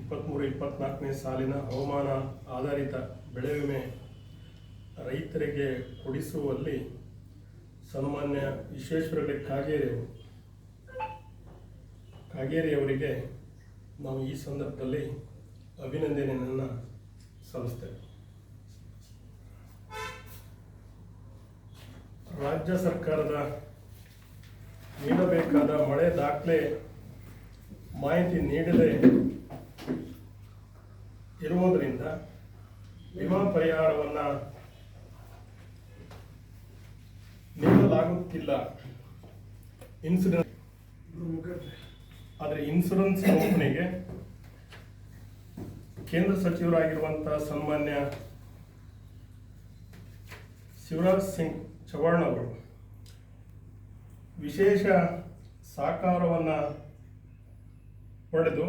ಇಪ್ಪತ್ತ್ಮೂರು ಇಪ್ಪತ್ನಾಲ್ಕನೇ ಸಾಲಿನ ಹವಾಮಾನ ಆಧಾರಿತ ಬೆಳೆ ವಿಮೆ ರೈತರಿಗೆ ಕೊಡಿಸುವಲ್ಲಿ ಸನ್ಮಾನ್ಯ ವಿಶ್ವೇಶ್ವರ ಕಾಗೇರಿಯವರು, ಕಾಗೇರಿಯವರಿಗೆ ನಾವು ಈ ಸಂದರ್ಭದಲ್ಲಿ ಅಭಿನಂದನೆಯನ್ನು ಸಲ್ಲಿಸ್ತೇವೆ. ರಾಜ್ಯ ಸರ್ಕಾರದ ನೀಡಬೇಕಾದ ಮಳೆ ದಾಖಲೆ ಮಾಹಿತಿ ನೀಡದೆ ಇರುವುದರಿಂದ ವಿಮಾ ಪರಿಹಾರವನ್ನು ನೀಡಲಾಗುತ್ತಿಲ್ಲ. ಇನ್ಸುರೆನ್ಸ್ ಆದರೆ ಇನ್ಸುರೆನ್ಸ್ ಕಂಪನಿಗೆ ಕೇಂದ್ರ ಸಚಿವರಾಗಿರುವಂತಹ ಸನ್ಮಾನ್ಯ ಶಿವರಾಜ್ ಸಿಂಗ್ ಚೌಹಾಣ್ ಅವರು ವಿಶೇಷ ಸಹಕಾರವನ್ನು ಪಡೆದು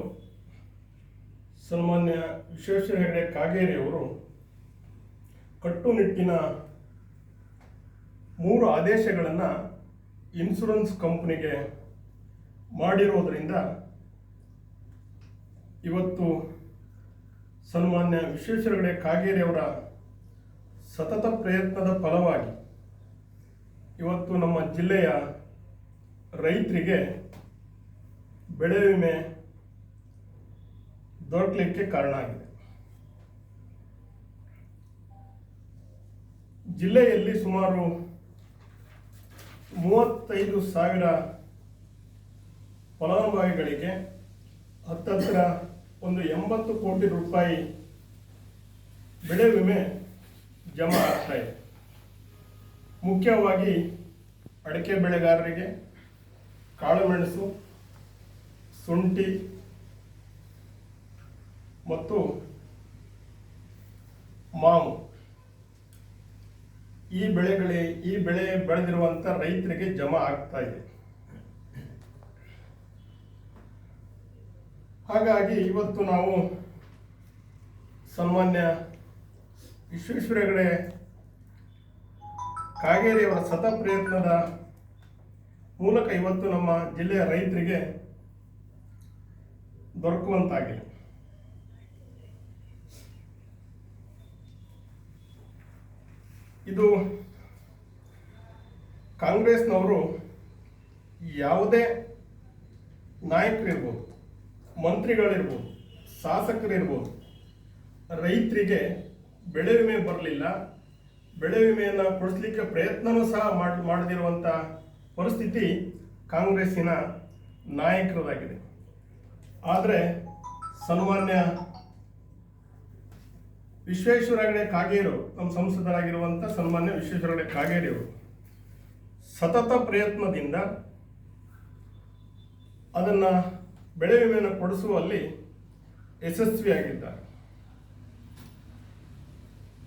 ಸನ್ಮಾನ್ಯ ವಿಶ್ವೇಶ್ವರ ಹೆಗಡೆ ಕಾಗೇರಿಯವರು ಕಟ್ಟುನಿಟ್ಟಿನ ಮೂರು ಆದೇಶಗಳನ್ನು ಇನ್ಶೂರೆನ್ಸ್ ಕಂಪ್ನಿಗೆ ಮಾಡಿರೋದರಿಂದ ಇವತ್ತು ಸನ್ಮಾನ್ಯ ವಿಶ್ವೇಶ್ವರ ಹೆಗಡೆ ಕಾಗೇರಿಯವರ ಸತತ ಪ್ರಯತ್ನದ ಫಲವಾಗಿ ಇವತ್ತು ನಮ್ಮ ಜಿಲ್ಲೆಯ ರೈತರಿಗೆ ಬೆಳೆ ವಿಮೆ ದೊರಕಲಿಕ್ಕೆ ಕಾರಣ ಆಗಿದೆ. ಜಿಲ್ಲೆಯಲ್ಲಿ ಸುಮಾರು ಮೂವತ್ತೈದು ಸಾವಿರ ಫಲಾನುಭವಿಗಳಿಗೆ ಹತ್ತತ್ರ ಒಂದು ಎಂಬತ್ತು ಕೋಟಿ ರೂಪಾಯಿ ಬೆಳೆ ವಿಮೆ ಜಮಾ ಆಗ್ತಾ ಇದೆ. ಮುಖ್ಯವಾಗಿ ಅಡಿಕೆ ಬೆಳೆಗಾರರಿಗೆ ಕಾಳುಮೆಣಸು ಶುಂಠಿ ಮತ್ತು ಮಾವು. ಈ ಬೆಳೆಗಳೇ, ಈ ಬೆಳೆ ಬೆಳೆದಿರುವಂಥ ರೈತರಿಗೆ ಜಮಾ ಆಗ್ತಾ ಇದೆ. ಹಾಗಾಗಿ ಇವತ್ತು ನಾವು ಸನ್ಮಾನ್ಯ ವಿಶ್ವೇಶ್ವರಗಡೆ ಕಾಗೇರಿಯವರ ಸತ ಪ್ರಯತ್ನದ ಮೂಲಕ ಇವತ್ತು ನಮ್ಮ ಜಿಲ್ಲೆಯ ರೈತರಿಗೆ ದೊರಕುವಂತಾಗಿದೆ. ಇದು ಕಾಂಗ್ರೆಸ್ನವರು ಯಾವುದೇ ನಾಯಕರಿರ್ಬೋದು, ಮಂತ್ರಿಗಳಿರ್ಬೋದು, ಶಾಸಕರಿರ್ಬೋದು, ರೈತರಿಗೆ ಬೆಳೆ ವಿಮೆ ಬರಲಿಲ್ಲ, ಬೆಳೆ ವಿಮೆಯನ್ನು ಕೊಡಿಸ್ಲಿಕ್ಕೆ ಪ್ರಯತ್ನವೂ ಸಹ ಮಾಡಿ ಮಾಡದಿರುವಂಥ ಪರಿಸ್ಥಿತಿ ಕಾಂಗ್ರೆಸ್ಸಿನ ನಾಯಕರದಾಗಿದೆ. ಆದರೆ ಸನ್ಮಾನ್ಯ ವಿಶ್ವೇಶ್ವರ ಹೆಗಡೆ ಕಾಗೇರು ನಮ್ಮ ಸಂಸದರಾಗಿರುವಂಥ ಸನ್ಮಾನ್ಯ ವಿಶ್ವೇಶ್ವರ ಹೆಗಡೆ ಕಾಗೇರಿಯವರು, ಸತತ ಪ್ರಯತ್ನದಿಂದ ಅದನ್ನು ಬೆಳೆ ವಿಮೆಯನ್ನು ಕೊಡಿಸುವಲ್ಲಿ ಯಶಸ್ವಿಯಾಗಿದ್ದಾರೆ.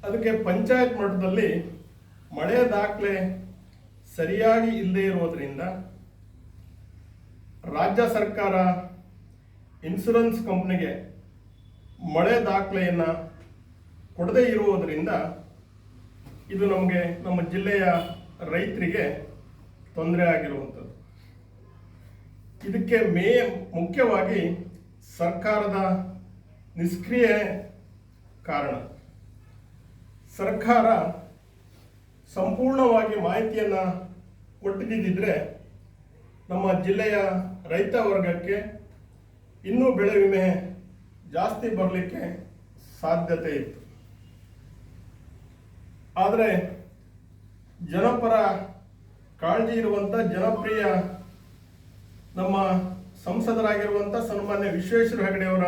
ಅದಕ್ಕೆ ಪಂಚಾಯತ್ ಮಟ್ಟದಲ್ಲಿ ಮಳೆ ದಾಖಲೆ ಸರಿಯಾಗಿ ಇಲ್ಲದೆ ಇರುವುದರಿಂದ ರಾಜ್ಯ ಸರ್ಕಾರ ಇನ್ಶೂರೆನ್ಸ್ ಕಂಪ್ನಿಗೆ ಮಳೆ ದಾಖಲೆಯನ್ನು ಕೊಡದೇ ಇರುವುದರಿಂದ ಇದು ನಮಗೆ ನಮ್ಮ ಜಿಲ್ಲೆಯ ರೈತರಿಗೆ ತೊಂದರೆ ಆಗಿರುವಂಥದ್ದು. ಇದಕ್ಕೆ ಮೇ ಮುಖ್ಯವಾಗಿ ಸರ್ಕಾರದ ನಿಷ್ಕ್ರಿಯ ಕಾರಣ. ಸರ್ಕಾರ ಸಂಪೂರ್ಣವಾಗಿ ಮಾಹಿತಿಯನ್ನು ಕೊಟ್ಟಿದ್ದಿದ್ದರೆ ನಮ್ಮ ಜಿಲ್ಲೆಯ ರೈತ ವರ್ಗಕ್ಕೆ ಇನ್ನೂ ಬೆಳೆ ವಿಮೆ ಜಾಸ್ತಿ ಬರಲಿಕ್ಕೆ ಸಾಧ್ಯತೆ ಇತ್ತು. ಆದರೆ ಜನಪರ ಕಾಳಜಿ ಇರುವಂಥ ಜನಪ್ರಿಯ ನಮ್ಮ ಸಂಸದರಾಗಿರುವಂಥ ಸನ್ಮಾನ್ಯ ವಿಶ್ವೇಶ್ವರ ಹೆಗಡೆಯವರ